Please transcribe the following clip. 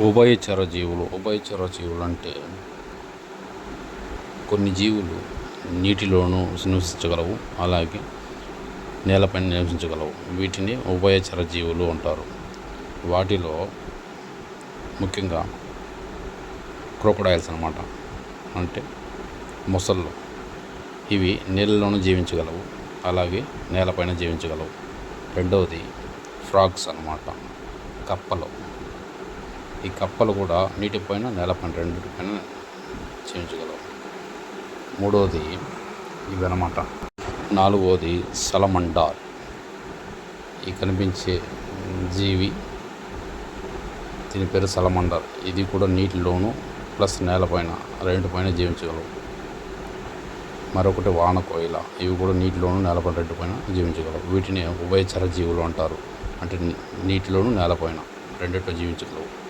ఉభయచర జీవులు. ఉభయచర జీవులు అంటే కొన్ని జీవులు నీటిలోనూ నివసించగలవు. అలాగే నేలపైన నివసించగలవు. వీటిని ఉభయచర జీవులు అంటారు. వాటిలో ముఖ్యంగా క్రోకడాయిల్స్ అన్నమాట. అంటే మొసళ్ళు. ఇవి నీళ్ళలోనూ జీవించగలవు. అలాగే నేలపైన జీవించగలవు. రెండవది ఫ్రాగ్స్ అన్నమాట. కప్పలు. ఈ కప్పలు కూడా నీటిపైన నేలపైన పైన జీవించగలవు మూడవది ఇవి అన్నమాట నాలుగవది సలమండార్. ఈ కనిపించే జీవి దీని పేరు సలమండార్. ఇది కూడా నీటిలోను ప్లస్ నేలపైన రెండు పైన జీవించగలవు. మరొకటి వానకోయిల. ఇవి కూడా నీటిలోను నేలపైన రెండుపైన జీవించగలవు. వీటిని ఉభయచర జీవులు అంటారు. అంటే నీటిలోను నేలపైన రెండిట్లో జీవించగలవు.